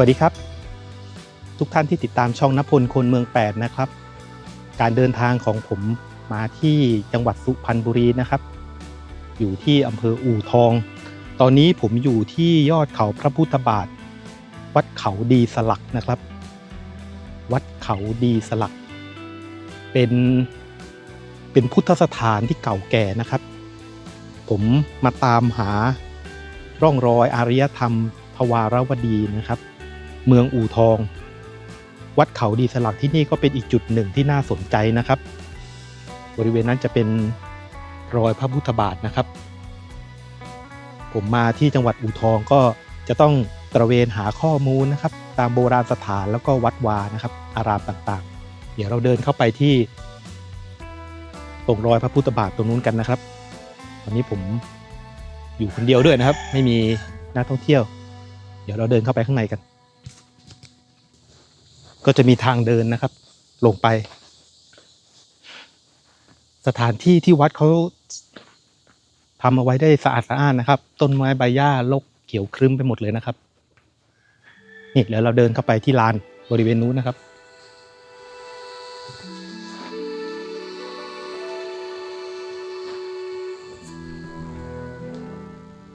วัสดีครับ ทุกท่านที่ติดตามช่องนพลคนเมืองแปดนะครับ การเดินทางของผมมาที่จังหวัดสุพรรณบุรีนะครับ อยู่ที่อำเภออู่ทอง ตอนนี้ผมอยู่ที่ยอดเขาพระพุทธบาท วัดเขาดีสลักนะครับ วัดเขาดีสลัก เป็นเป็นพุทธสถานที่เก่าแก่นะครับ ผมมาตามหาร่องรอยอารยธรรมทวารวดีนะครับ เมืองอู่ทอง วัดเขาดีสลักที่นี่ก็เป็นอีกจุดหนึ่งที่น่าสนใจนะครับ บริเวณนั้นจะเป็นรอยพระพุทธบาทนะครับ ผมมาที่จังหวัดอู่ทองก็จะต้องตระเวนหาข้อมูลนะครับ ตามโบราณสถานแล้วก็วัดวานะครับ อารามต่างๆ เดี๋ยวเราเดินเข้าไปที่ ตรงรอยพระพุทธบาทตรงนู้นกันนะครับตอนนี้ผมอยู่คนเดียวด้วยนะครับ ไม่มีนักท่องเที่ยว เดี๋ยวเราเดินเข้าไปข้างในกัน ก็จะมีทางเดินนะครับ ลงไป สถานที่ที่วัดเขาทำเอาไว้ได้สะอาดสะอ้านนะครับ ต้นไม้ใบหญ้ารกเขียวครึ้มไปหมดเลยนะครับ นี่เดี๋ยวเราเดินเข้าไปที่ลานบริเวณนู้นนะครับ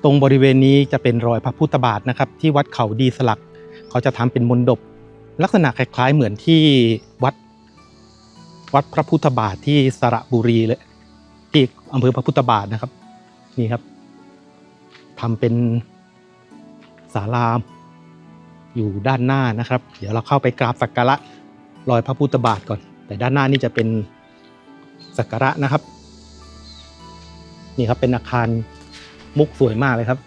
ตรงบริเวณนี้จะเป็นรอยพระพุทธบาทนะครับ ที่วัดเขาดีสลัก เขาจะทำเป็นมนดบ ลักษณะคล้ายๆเหมือนที่วัด วัดพระพุทธบาทที่สระบุรีเลยที่อำเภอพระพุทธบาทนะครับ นี่ครับทำเป็นศาลาอยู่ด้านหน้านะครับ เดี๋ยวเราเข้าไปกราบสักการะรอยพระพุทธบาทก่อน แต่ด้านหน้านี่จะเป็นสักการะนะครับ นี่ครับเป็นอาคารมุกสวยมากเลยครับ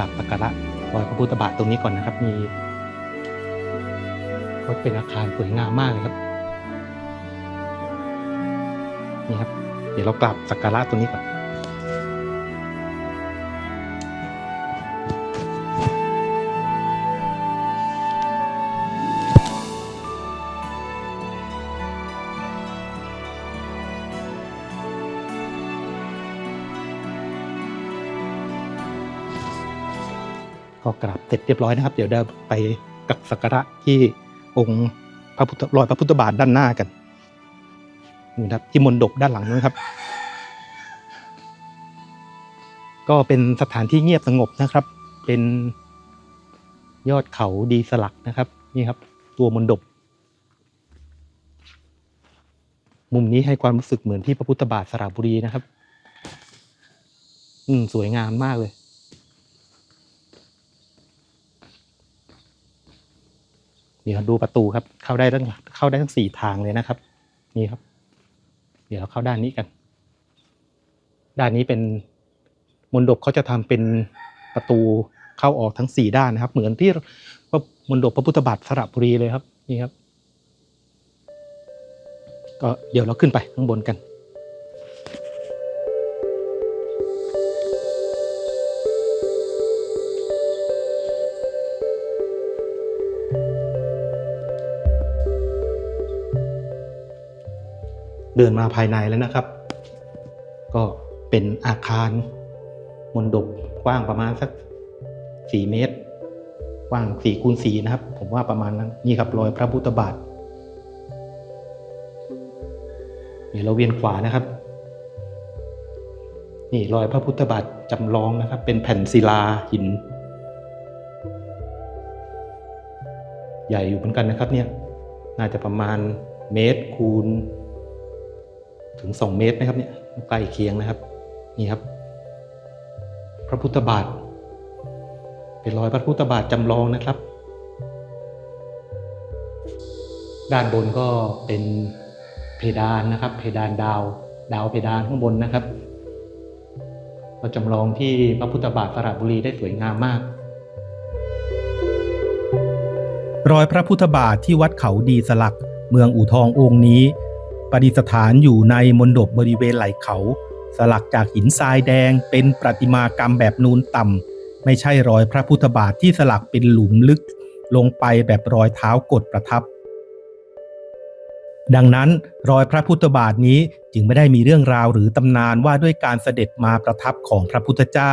รากลับสักการะรอยพระพุทธบาทตรงนี้ก่อนนะครับ มีก็เป็นอาคารสวยงามมากเลยครับนี่ครับ เดี๋ยวเรากลับสักการะตรงนี้ก่อน ก็กราบเสร็จเรียบร้อยนะครับ เดี๋ยวเดินไปกับสักการะที่องค์พระพุทธรอยพระพุทธบาทด้านหน้ากันนี่นะครับที่มณฑปด้านหลังนะครับ ก็เป็นสถานที่เงียบสงบนะครับ เป็นยอดเขาดีสลักนะครับ นี่ครับ ตัวมณฑปมุมนี้ให้ความรู้สึกเหมือนที่พระพุทธบาทสระบุรีนะครับ อืมสวยงามมากเลย เดี๋ยวดูประตูครับ เข้าได้ทั้งเข้าได้ทั้งสี่ทางเลยนะครับ นี่ครับ เดี๋ยวเราเข้าด้านนี้กัน ด้านนี้เป็นมณฑปเขาจะทำเป็นประตูเข้าออกทั้งสี่ด้านนะครับ เหมือนที่พระมณฑปพระพุทธบาทสระบุรีเลยครับ นี่ครับ ก็เดี๋ยวเราขึ้นไปข้างบนกัน นมาภายในแล้วนะครับ ก็เป็นอาคารมนดบกว้างประมาณสักสี่เมตร กว้างสี่คูณสี่นะครับ ผมว่าประมาณนั้นนี่ครับรอยพระพุทธบาทเดี๋ยวเราเวียนขวานะครับ นี่รอยพระพุทธบาทจำลองนะครับ เป็นแผ่นศิลาหิน ใหญ่อยู่เหมือนกันนะครับเนี่ยน่าจะประมาณเมตรคูณ ถึง 2 เมตรนะครับเนี่ยใกล้เคียงนะครับนี่ครับ พระพุทธบาท เป็นรอยพระพุทธบาทจำลองนะครับ ด้านบนก็เป็นเพดานนะครับ เพดานดาว ดาวเพดานข้างบนนะครับเราจำลองที่พระพุทธบาทสระบุรีได้สวยงามมาก รอยพระพุทธบาทที่วัดเขาดีสลัก เมืองอู่ทององค์นี้ ประดิษฐานอยู่ในมณฑปบริเวณไหล่เขา สลักจากหินทรายแดงเป็นประติมากรรมแบบนูนต่ำ ไม่ใช่รอยพระพุทธบาทที่สลักเป็นหลุมลึก ลงไปแบบรอยเท้ากดประทับ ดังนั้นรอยพระพุทธบาทนี้จึงไม่ได้มีเรื่องราวหรือตำนานว่าด้วยการเสด็จมาประทับของพระพุทธเจ้า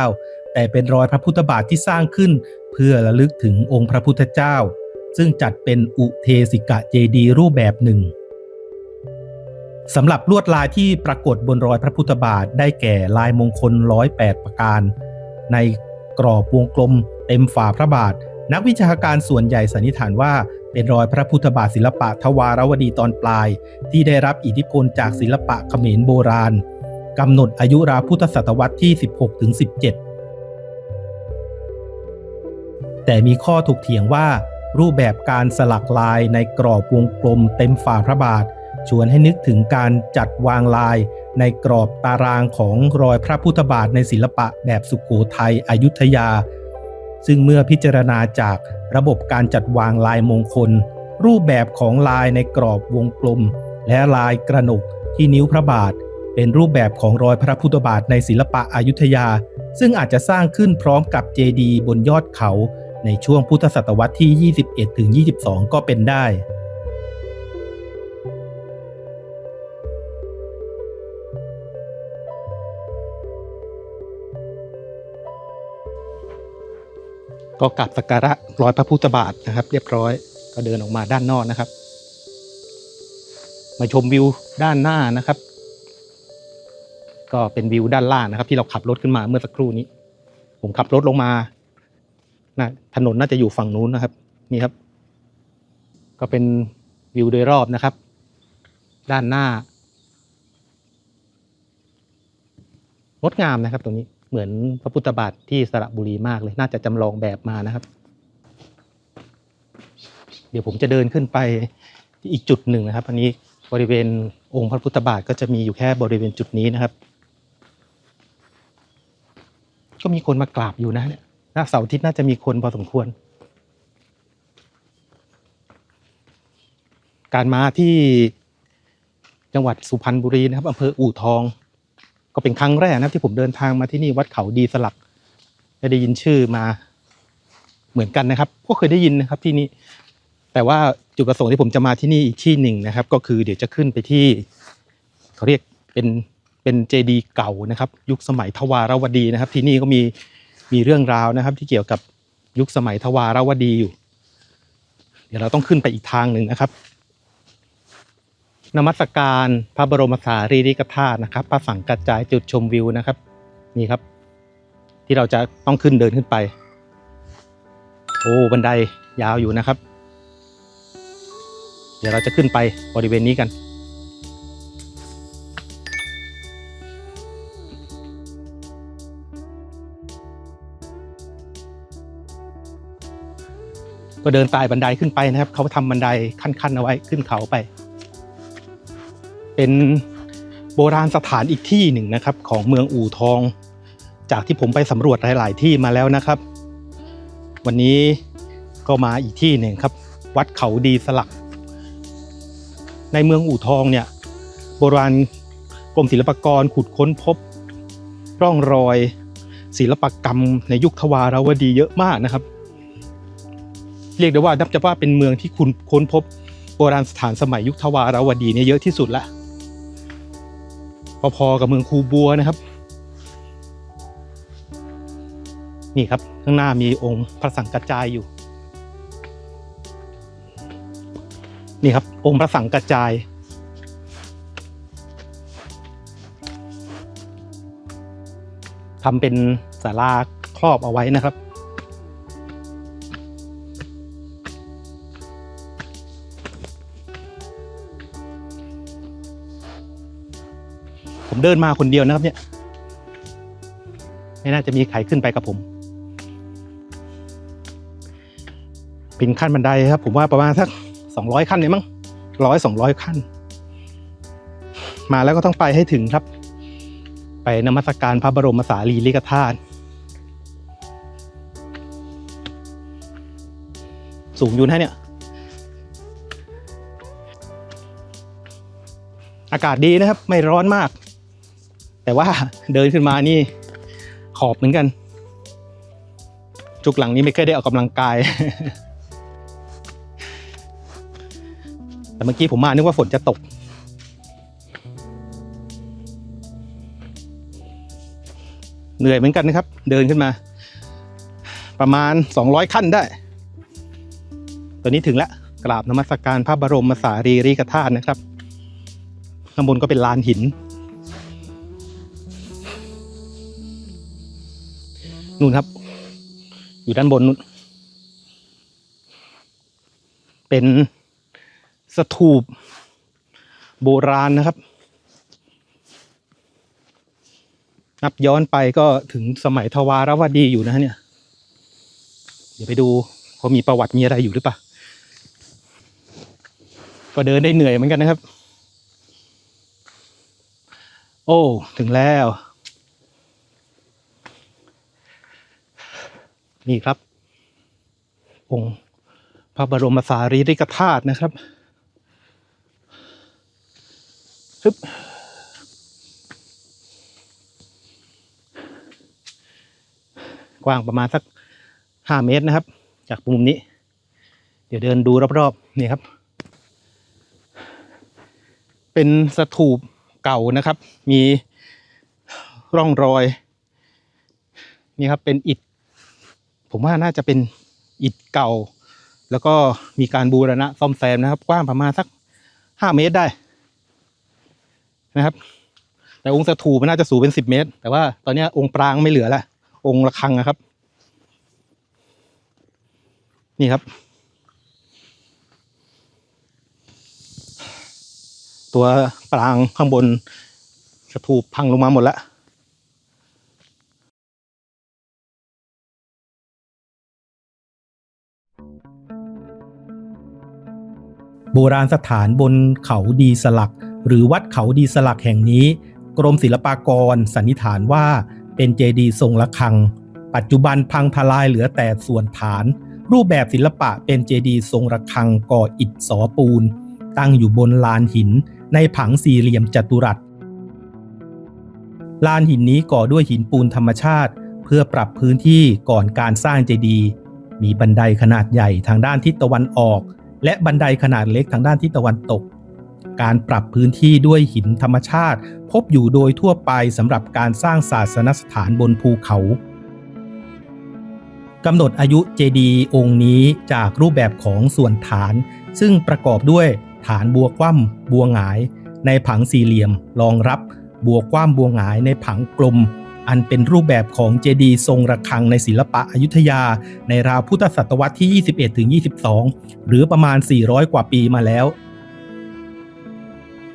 แต่เป็นรอยพระพุทธบาทที่สร้างขึ้น เพื่อระลึกถึงองค์พระพุทธเจ้า ซึ่งจัดเป็นอุเทสิกะเจดีรูปแบบหนึ่ง สำหรับลวดลายที่ปรากฏบนรอยพระพุทธบาทได้แก่ลายมงคล108ประการ ในกรอบวงกลม เต็มฝ่าพระบาท นักวิชาการส่วนใหญ่สันนิษฐานว่า เป็นรอยพระพุทธบาทศิลปะทวารวดีตอนปลาย ที่ได้รับอิทธิพลจากศิลปะเขมรโบราณกำหนดอายุราวพุทธศตวรรษที่ 16ถึง17แต่มีข้อถกเถียงว่า รูปแบบการสลักลายในกรอบวงกลมเต็มฝ่าพระบาท ชวนให้นึกถึงการจัดวางลายในกรอบตารางของรอยพระพุทธบาทในศิลปะแบบสุขโขทัยอยุธยา ซึ่งเมื่อพิจารณาจากระบบการจัดวางลายมงคล รูปแบบของลายในกรอบวงกลม และลายกระหนกที่นิ้วพระบาท เป็นรูปแบบของรอยพระพุทธบาทในศิลปะอยุธยา ซึ่งอาจจะสร้างขึ้นพร้อมกับเจดีย์บนยอดเขา ในช่วงพุทธศตวรรษที่ 21-22 ก็เป็นได้ ก็กราบสักการะรอยพระพุทธบาทนะครับ เรียบร้อยก็เดินออกมาด้านนอกนะครับ มาชมวิวด้านหน้านะครับ ก็เป็นวิวด้านล่างนะครับ ที่เราขับรถขึ้นมาเมื่อสักครู่นี้ ผมขับรถลงมานะถนนน่าจะอยู่ฝั่งนู้นนะครับ นี่ครับ ก็เป็นวิวโดยรอบนะครับ ด้านหน้างดงามนะครับตรงนี้ เหมือนพระพุทธบาทที่สระบุรีมากเลย น่าจะจำลองแบบมานะครับ เดี๋ยวผมจะเดินขึ้นไปอีกจุดหนึ่งนะครับ อันนี้บริเวณองค์พระพุทธบาทก็จะมีอยู่แค่บริเวณจุดนี้นะครับ ก็มีคนมากราบอยู่นะเนี่ยหน้าเสาร์อาทิตย์น่าจะมีคนพอสมควร การมาที่จังหวัดสุพรรณบุรีนะครับอำเภออู่ทอง ก็เป็นครั้งแรกนะครับที่ผมเดินทางมาที่นี่วัดเขาดีสลักได้ยินชื่อมาเหมือนกันนะครับ ก็เคยได้ยินนะครับที่นี่แต่ว่าจุดประสงค์ที่ผมจะมาที่นี่อีกที่หนึ่งนะครับ ก็คือเดี๋ยวจะขึ้นไปที่เขาเรียกเป็นเป็นเจดีเก่านะครับ ยุคสมัยทวารวดีนะครับ ที่นี่ก็มีมีเรื่องราวนะครับ ที่เกี่ยวกับยุคสมัยทวารวดีอยู่ เดี๋ยวเราต้องขึ้นไปอีกทางหนึ่งนะครับ นมัสการพระบรมสารีริกธาตุนะครับพระสังกัจจายจุดชมวิวนะครับ นี่ครับ ที่เราจะต้องขึ้นเดินขึ้นไป โอ้บันไดยาวอยู่นะครับ เดี๋ยวเราจะขึ้นไปบริเวณนี้กันก็เดินตายบันไดขึ้นไปนะครับ เขาทำบันไดขั้นๆเอาไว้ขึ้นเขาไป เป็นโบราณสถานอีกที่หนึ่งนะครับ ของเมืองอู่ทอง จากที่ผมไปสำรวจหลาย ๆ ที่มาแล้วนะครับ วันนี้ก็มาอีกที่หนึ่งครับ วัดเขาดีสลัก ในเมืองอู่ทองเนี่ยโบราณกรมศิลปากรขุดค้นพบ ร่องรอยศิลปกรรมในยุคทวารวดีเยอะมากนะครับ เรียกได้ว่านับจะว่าเป็นเมืองที่คุณค้นพบโบราณสถานสมัยยุคทวารวดีเนี่ยเยอะที่สุดละ พอๆกับเมืองคูบัวนะครับ นี่ครับ ข้างหน้ามีองค์พระสังกัจจายอยู่ นี่ครับ องค์พระสังกัจจายทำเป็นศาลาครอบเอาไว้นะครับ ผมเดินมาคนเดียวนะครับเนี่ย ไม่น่าจะมีใครขึ้นไปกับผมเป็นขั้นบันไดครับ ผมว่าประมาณสักสองร้อยขั้นเนี่ยมั้งร้อยสองร้อยขั้น มาแล้วก็ต้องไปให้ถึงครับ ไปนมัสการพระบรมสารีริกธาตุสูงอยู่นะเนี่ย อากาศดีนะครับ ไม่ร้อนมาก แต่ว่าเดินขึ้นมานี่ขอบเหมือนกัน จุกหลังนี้ไม่เคยได้ออกกำลังกาย แต่เมื่อกี้ผมมานึกว่าฝนจะตก เหนื่อยเหมือนกันนะครับ เดินขึ้นมา ประมาณ 200 ขั้นได้ ตอนนี้ถึงแล้วกราบนมัสการพระบรมสารีริกธาตุนะครับข้างบนก็เป็นลานหิน นู่นครับ อยู่ด้านบนนู่น เป็นสถูปโบราณนะครับ นับย้อนไปก็ถึงสมัยทวารวดีอยู่นะเนี่ย เดี๋ยวไปดูเขามีประวัติมีอะไรอยู่หรือเปล่า ก็เดินได้เหนื่อยเหมือนกันนะครับ โอ้ ถึงแล้ว นี่ครับ องค์พระบรมสารีริกธาตุนะครับฮึบกว้างประมาณสักห้าเมตรนะครับ จากมุมนี้ เดี๋ยวเดินดูรอบๆนี่ครับ เป็นสถูปเก่านะครับ มีร่องรอย นี่ครับเป็นอิฐ ผมว่าน่าจะเป็นอิฐเก่า แล้วก็มีการบูรณะซ่อมแซมนะครับ กว้างประมาณสักห้าเมตรได้ นะครับ แต่องค์สถูปมันน่าจะสูงเป็นสิบเมตร แต่ว่าตอนนี้องค์ปรางไม่เหลือละองค์ระฆังนะครับ นี่ครับ ตัวปรางข้างบนสถูปพังลงมาหมดแล้ว โบราณสถานบนเขาดีสลัก หรือวัดเขาดีสลักแห่งนี้ กรมศิลปากรสันนิษฐานว่าเป็นเจดีย์ทรงระฆัง ปัจจุบันพังทลายเหลือแต่ส่วนฐาน รูปแบบศิลปะเป็นเจดีย์ทรงระฆังก่ออิฐสอปูน ตั้งอยู่บนลานหินในผังสี่เหลี่ยมจัตุรัสลานหินนี้ก่อด้วยหินปูนธรรมชาติ เพื่อปรับพื้นที่ก่อนการสร้างเจดีย์ มีบันไดขนาดใหญ่ทางด้านทิศตะวันออก และบันไดขนาดเล็กทางด้านทิศตะวันตก การปรับพื้นที่ด้วยหินธรรมชาติ พบอยู่โดยทั่วไปสำหรับการสร้างศาสนสถานบนภูเขากำหนดอายุเจดีย์องค์นี้จากรูปแบบของส่วนฐาน ซึ่งประกอบด้วยฐานบัวคว่ำบัวหงาย ในผังสี่เหลี่ยมรองรับ บัวคว่ำบัวหงายในผังกลม อันเป็นรูปแบบของเจดีย์ทรงระฆังในศิลปะอยุธยา ในราวพุทธศตวรรษที่ 21ถึง22 หรือประมาณ 400 กว่าปีมาแล้ว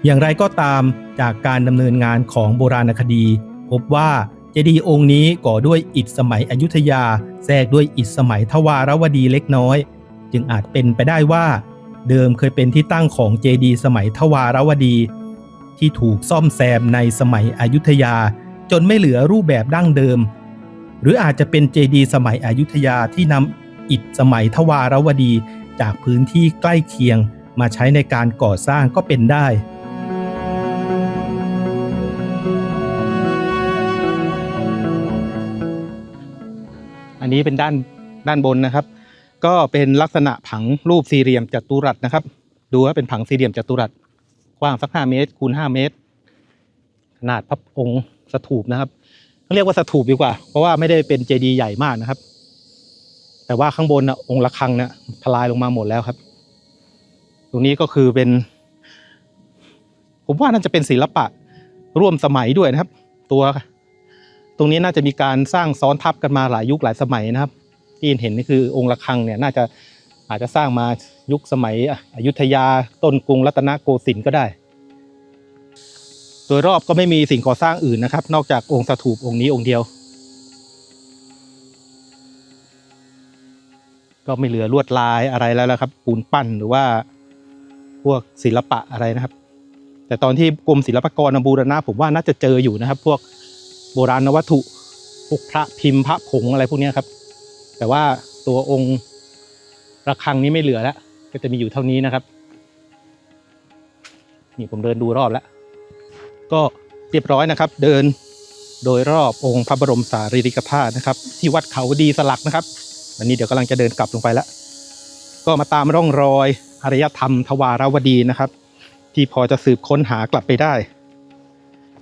อย่างไรก็ตามจากการดำเนินงานของโบราณคดี พบว่าเจดีย์องค์นี้ก่อด้วยอิฐสมัยอยุธยา แทรกด้วยอิฐสมัยทวารวดีเล็กน้อย จึงอาจเป็นไปได้ว่า เดิมเคยเป็นที่ตั้งของเจดีย์สมัยทวารวดี ที่ถูกซ่อมแซมในสมัยอยุธยา จนไม่เหลือรูปแบบดั้งเดิม หรืออาจจะเป็นเจดีสมัยอยุธยาที่นำอิฐสมัยทวารวดีจากพื้นที่ใกล้เคียงมาใช้ในการก่อสร้างก็เป็นได้อันนี้เป็นด้านด้านบนนะครับ ก็เป็นลักษณะผังรูปสี่เหลี่ยมจัตุรัสนะครับ ดูว่าเป็นผังสี่เหลี่ยมจัตุรัสกว้างสักห้าเมตรคูณห้าเมตร ขนาดพระองค์สถูปนะครับเรียกว่าสถูปดีกว่า เพราะว่าไม่ได้เป็นเจดีย์ใหญ่มากนะครับ แต่ว่าข้างบนนะองค์ระฆังเนี่ยทลายลงมาหมดแล้วครับ ตรงนี้ก็คือเป็น ผมว่าน่าจะเป็นศิลปะร่วมสมัยด้วยนะครับ ตัวตรงนี้น่าจะมีการสร้างซ้อนทับกันมาหลายยุคหลายสมัยนะครับ ที่เห็นนี่คือองค์ระฆังเนี่ยน่าจะอาจจะสร้างมายุคสมัยอยุธยาต้นกรุงรัตนโกสินทร์ก็ได้ ดยรอบก็ไม่มีสิ่งก่อสร้างอื่นนะครับ นอกจากองค์สถูปองค์นี้องค์เดียว ก็ไม่เหลือลวดลายอะไรแล้วละครับ ปูนปั้นหรือว่าพวกศิลปะอะไรนะครับ แต่ตอนที่กรมศิลปากรบูรณะผมว่าน่าจะเจออยู่นะครับ พวกโบราณวัตถุพวกพระพิมพ์พระผงอะไรพวกนี้ครับ แต่ว่าตัวองค์ระฆังนี้ไม่เหลือแล้ว ก็จะมีอยู่เท่านี้นะครับ นี่ผมเดินดูรอบแล้ว ก็เรียบร้อยนะครับ เดินโดยรอบองค์พระบรมสารีริกธาตุนะครับ ที่วัดเขาดีสลักนะครับวันนี้เดี๋ยวกำลังจะเดินกลับลงไปแล้ว ก็มาตามร่องรอยอารยธรรมทวารวดีนะครับ ที่พอจะสืบค้นหากลับไปได้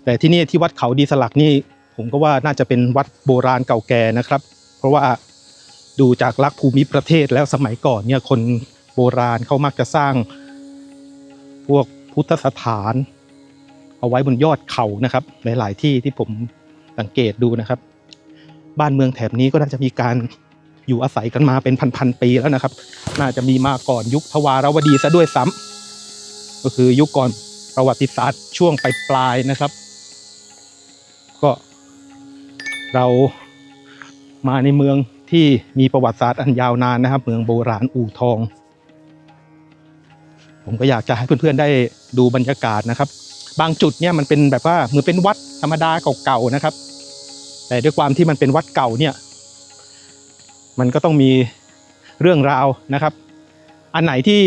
แต่ที่นี่ที่วัดเขาดีสลักนี่ผมก็ว่าน่าจะเป็นวัดโบราณเก่าแก่นะครับ เพราะว่าดูจากลักษณ์ภูมิประเทศแล้วสมัยก่อนเนี่ยคนโบราณเขามักจะสร้างพวกพุทธสถาน เอาไว้บนยอดเขานะครับ หลาย ๆ ที่ที่ผมสังเกตดูนะครับ บ้านเมืองแถบนี้ก็น่าจะมีการอยู่อาศัยกันมาเป็นพันๆปีแล้วนะครับ น่าจะมีมาก่อนยุคทวารวดีซะด้วยซ้ำก็คือยุคก่อนประวัติศาสตร์ช่วงปลายๆนะครับ ก็เรามาในเมืองที่มีประวัติศาสตร์อันยาวนานนะครับ เมืองโบราณอู่ทอง ผมก็อยากจะให้เพื่อนๆได้ดูบรรยากาศนะครับ บางจุดเนี่ยมันเป็นแบบว่าเหมือนเป็นวัดธรรมดาเก่าๆนะครับ แต่ด้วยความที่มันเป็นวัดเก่าเนี่ย มันก็ต้องมีเรื่องราวนะครับ อันไหนที่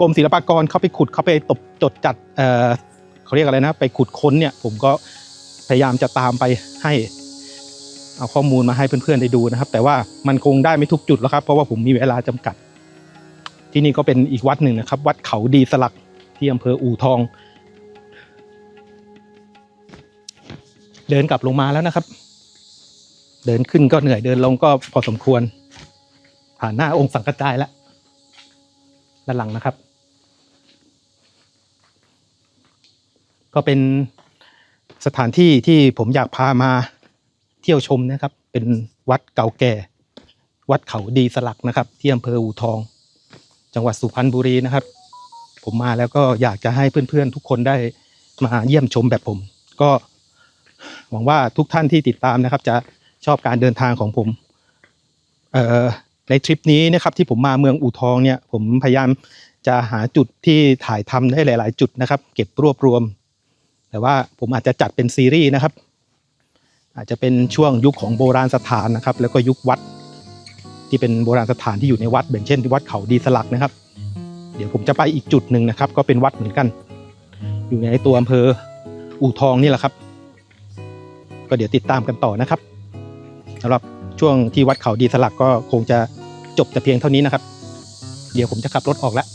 กรมศิลปากรเขาไปขุดเขาไปตบจดจัดเอ่อเขาเรียกอะไรนะ ไปขุดค้นเนี่ย ผมก็พยายามจะตามไปให้ เอาข้อมูลมาให้เพื่อนๆได้ดูนะครับ แต่ว่ามันคงได้ไม่ทุกจุดแล้วครับ เพราะว่าผมมีเวลาจำกัด ที่นี่ก็เป็นอีกวัดหนึ่งนะครับ วัดเขาดีสลักที่อำเภออู่ทอง เดินกลับลงมาแล้วนะครับ เดินขึ้นก็เหนื่อยเดินลงก็พอสมควร ผ่านหน้าองค์สังกัจจายแล้วด้านหลังนะครับ ก็เป็นสถานที่ที่ผมอยากพามาเที่ยวชมนะครับ เป็นวัดเก่าแก่ วัดเขาดีสลักนะครับที่อำเภออูทอง จังหวัดสุพรรณบุรีนะครับ ผมมาแล้วก็อยากจะให้เพื่อนๆทุกคนได้มาเยี่ยมชมแบบผม ก็ หวังว่าทุกท่านที่ติดตามนะครับ จะชอบการเดินทางของผมในทริปนี้นะครับที่ผมมาเมืองอู่ทองเนี่ยผมพยายามจะหาจุดที่ถ่ายทำได้หลาย ๆ จุดนะครับ เก็บรวบรวม แต่ว่าผมอาจจะจัดเป็นซีรีส์นะครับ อาจจะเป็นช่วงยุคของโบราณสถานนะครับ แล้วก็ยุควัด ที่เป็นโบราณสถานที่อยู่ในวัดอย่างเช่นวัดเขาดีสลักนะครับ เดี๋ยวผมจะไปอีกจุดหนึ่งนะครับ ก็เป็นวัดเหมือนกัน อยู่ในตัวอำเภออู่ทองนี่แหละครับ ก็เดี๋ยวติดตามกันต่อนะครับสำหรับช่วงที่วัดเขาดีสลักก็คงจะจบแต่เพียงเท่านี้นะครับ เดี๋ยวผมจะขับรถออกแล้ว